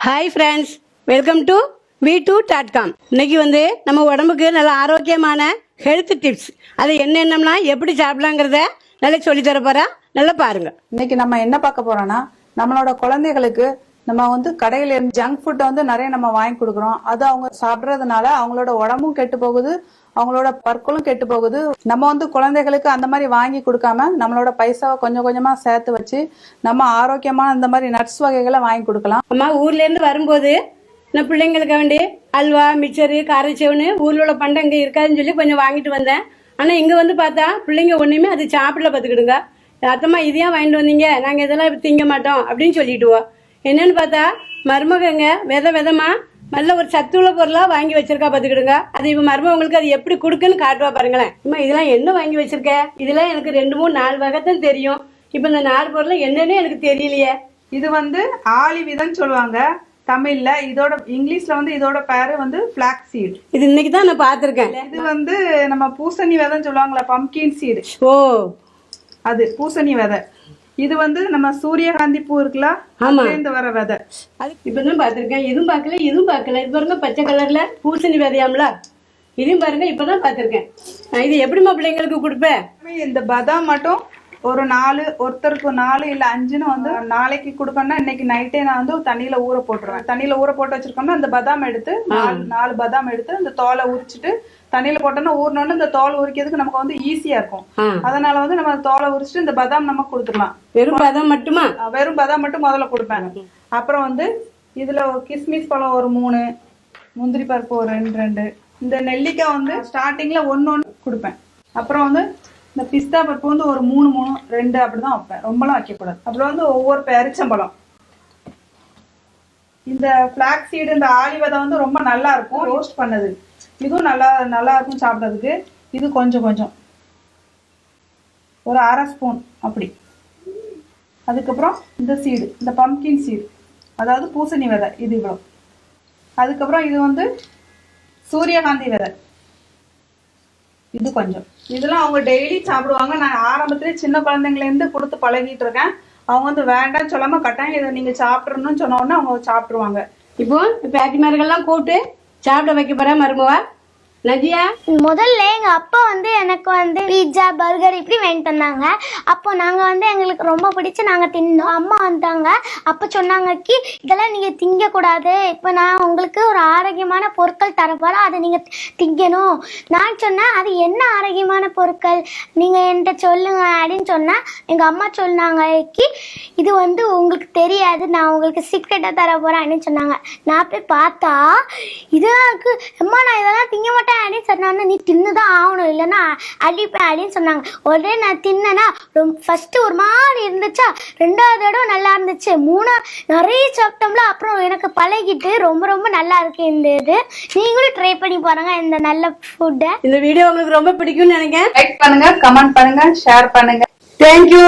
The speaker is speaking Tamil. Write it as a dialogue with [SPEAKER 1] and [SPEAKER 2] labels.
[SPEAKER 1] Hi friends welcome to V two dot com இன்னைக்கு வந்து நம்ம உடம்புக்கு நல்ல ஆரோக்கியமான ஹெல்த் டிப்ஸ் அது என்னென்னம்னா எப்படி சாப்பிடலாங்கிறத நல்லா சொல்லி தர போறா? நல்லா பாருங்க.
[SPEAKER 2] இன்னைக்கு நம்ம என்ன பார்க்க போறோம்னா நம்மளோட குழந்தைகளுக்கு நம்ம வந்து கடையில இருந்து ஜங்க் ஃபுட் வந்து நிறைய நம்ம வாங்கி கொடுக்குறோம். அது அவங்க சாப்பிடுறதுனால அவங்களோட உடம்பும் கெட்டு போகுது அவங்களோட பற்களும் கெட்டு போகுது. நம்ம வந்து குழந்தைகளுக்கு அந்த மாதிரி வாங்கி கொடுக்காம நம்மளோட பைசாவை கொஞ்சம் கொஞ்சமா சேர்த்து வச்சு நம்ம ஆரோக்கியமான இந்த மாதிரி நட்ஸ் வகைகளை வாங்கி கொடுக்கலாம்.
[SPEAKER 1] அம்மா ஊர்ல இருந்து வரும்போது நான் பிள்ளைங்களுக்கு வேண்டி அல்வா மிச்சரு காரச்சேவனு ஊர்ல உள்ள பண்டம் இங்க இருக்காதுன்னு சொல்லி கொஞ்சம் வாங்கிட்டு வந்தேன். ஆனா இங்க வந்து பார்த்தா பிள்ளைங்க ஒண்ணுமே அது சாப்பிடல பார்த்துக்கிடுங்க. அத்தம்மா இதையா வாங்கிட்டு வந்தீங்க? நாங்க இதெல்லாம் திங்க மாட்டோம் அப்படின்னு சொல்லிட்டுவோம் என்னன்னு பார்த்தா மருமகங்க வித விதமா? நல்ல ஒரு சத்துள்ள பொருளா வாங்கி வச்சிருக்கா பாத்துக்கிடுங்க அது இப்ப மருமகங்களுக்கு அது எப்படி கொடுக்குன்னு காட்டுவா பாருங்களேன். அம்மா இதெல்லாம் என்ன வாங்கி வச்சிருக்க? இதெல்லாம் எனக்கு ரெண்டு மூணு நாலு வகை தான் தெரியும். இப்ப இந்த நாலு பொருள் என்னன்னே எனக்கு தெரியலையே.
[SPEAKER 2] இது வந்து ஆளி விதம் சொல்லுவாங்க தமிழ்ல. இதோட இங்கிலீஷ்ல வந்து இதோட பேரு வந்து பிளாக் சீட்
[SPEAKER 1] இது இன்னைக்கு தான் நான் பார்த்திருக்கேன்.
[SPEAKER 2] இது வந்து நம்ம பூசணி விதைன்னு சொல்லுவாங்களா பம்கின் சீடு
[SPEAKER 1] ஓ.
[SPEAKER 2] அது பூசணி விதை. இது வந்து நம்ம சூரியகாந்தி பூ இருக்குல்ல
[SPEAKER 1] ஆமா.
[SPEAKER 2] இந்த வர விதை.
[SPEAKER 1] இப்பதான் பார்த்திருக்கேன். இதுவும் பார்க்கல இதுவும் பார்க்கல. இது பாருங்க பச்சை கலர்ல பூசணி விதையாம்ல. இதையும் பாருங்க இப்பதான் பார்த்திருக்கேன். நான் இது எப்படிம்மா பிள்ளைங்களுக்கு கொடுப்பேன்?
[SPEAKER 2] இந்த பதாம் மட்டும் ஒரு நாலு ஒருத்தருக்கு நாலு இல்ல அஞ்சுன்னு வந்து நாளைக்கு கொடுக்கணும்னா இன்னைக்கு நைட்டே நான் வந்து தண்ணியில ஊற போட்டுருவேன். தண்ணியில ஊற போட்டு வச்சிருக்கோம்னா அந்த பதாம் எடுத்து நாலு நாலு பதாம் எடுத்து அந்த தோலை உரிச்சிட்டு தண்ணியில போட்டோம்னா ஊறினோன்னு இந்த தோல் உரிக்கிறதுக்கு நமக்கு வந்து ஈஸியா இருக்கும். அதனால வந்து நம்ம தோலை உரிச்சிட்டு இந்த பதாம் நம்ம கொடுத்துக்கலாம்
[SPEAKER 1] வெறும் பதம் மட்டுமா?
[SPEAKER 2] வெறும் பதாம் மட்டும் முதல்ல கொடுப்பேன். அப்புறம் வந்து இதுல கிஸ்மிஸ் பழம் ஒரு மூணு முந்திரி பருப்பு ஒரு ரெண்டு ரெண்டு. இந்த நெல்லிக்காய் வந்து ஸ்டார்டிங்ல ஒன்னு ஒன்று கொடுப்பேன். அப்புறம் வந்து இந்த பிஸ்தா பருப்பு வந்து ஒரு மூணு மூணு ரெண்டு அப்படிதான் வைப்பேன். ரொம்பலாம் வைக்கக்கூடாது. அப்புறம் வந்து ஒவ்வொரு பெரிச்சம்பழம். இந்த ஃபிளாக் சீடு இந்த ஆலிவதை வந்து ரொம்ப நல்லா இருக்கும் ரோஸ்ட் பண்ணது. இதுவும் நல்லா நல்லா இருக்கும் சாப்பிட்றதுக்கு. இது கொஞ்சம் கொஞ்சம். ஒரு அரை ஸ்பூன் அப்படி. அதுக்கப்புறம் இந்த சீடு இந்த பம்கின் சீடு அதாவது பூசணி விதை இது இவ்வளோ அதுக்கப்புறம் இது வந்து சூரியகாந்தி விதை இது கொஞ்சம். இதெல்லாம் அவங்க டெய்லி சாப்பிடுவாங்க. நான் ஆரம்பத்திலே சின்ன குழந்தைங்கலேருந்து கொடுத்து பழகிட்டு இருக்கேன் அவங்க வந்து வேண்டாம் சொல்லாம கட்டாயம் இதை நீங்க சாப்பிடணும்னு சொன்ன உடனே அவங்க சாப்பிடுவாங்க
[SPEAKER 1] இப்போ பேட்டிமார்கள்லாம் கூப்பிட்டு சாப்பிட வைக்க போறேன் மருமவா.
[SPEAKER 3] முதல்ல எங்க அப்பா வந்து எனக்கு வந்து பீட்சா பர்கர் இப்படி வாங்கி தந்தாங்க அப்போ நாங்க வந்து எங்களுக்கு ரொம்ப பிடிச்சு நாங்க தின்னோம். அம்மா வந்தாங்க. அப்ப சொன்னாங்க கி இதெல்லாம் நீங்க திங்க கூடாது இப்போ நான் உங்களுக்கு ஒரு ஆரோக்கியமான பொருட்கள் தரப்போறோம் அதை நீங்க திங்கணும். நான் சொன்னேன் அது என்ன ஆரோக்கியமான பொருட்கள்? நீங்க என்கிட்ட சொல்லுங்க. அப்படின்னு சொன்னா எங்க அம்மா சொன்னாங்க கி இது வந்து உங்களுக்கு தெரியாது. நான் உங்களுக்கு சீக்கிரட்டா தர போறேன் அப்படின்னு சொன்னாங்க. நான் போய் பார்த்தா இதெல்லாம் இருக்கு அம்மா நான் இதெல்லாம் திங்க மாட்டேன். அப்படின்னு சொன்னாங்க நீ தின்னுதான் ஆகணும். இல்லைன்னா அடிப்பேன் அப்படின்னு சொன்னாங்க. உடனே நான் தின்னேன்னா ரொம்ப ஃபர்ஸ்ட் ஒரு மாதிரி இருந்துச்சா? ரெண்டாவது தடவை நல்லா இருந்துச்சு. மூணா நிறைய சாப்பிட்டோம்ல அப்புறம் எனக்கு பழகிட்டு ரொம்ப ரொம்ப நல்லா இருக்கு இந்த இது. நீங்களும் ட்ரை பண்ணி பாருங்க இந்த நல்ல ஃபுட்டை
[SPEAKER 1] இந்த வீடியோ உங்களுக்கு ரொம்ப பிடிக்கும்னு நினைக்கிறேன்.
[SPEAKER 2] லைக் பண்ணுங்க கமெண்ட் பண்ணுங்க ஷேர் பண்ணுங்க.
[SPEAKER 1] தேங்க்யூ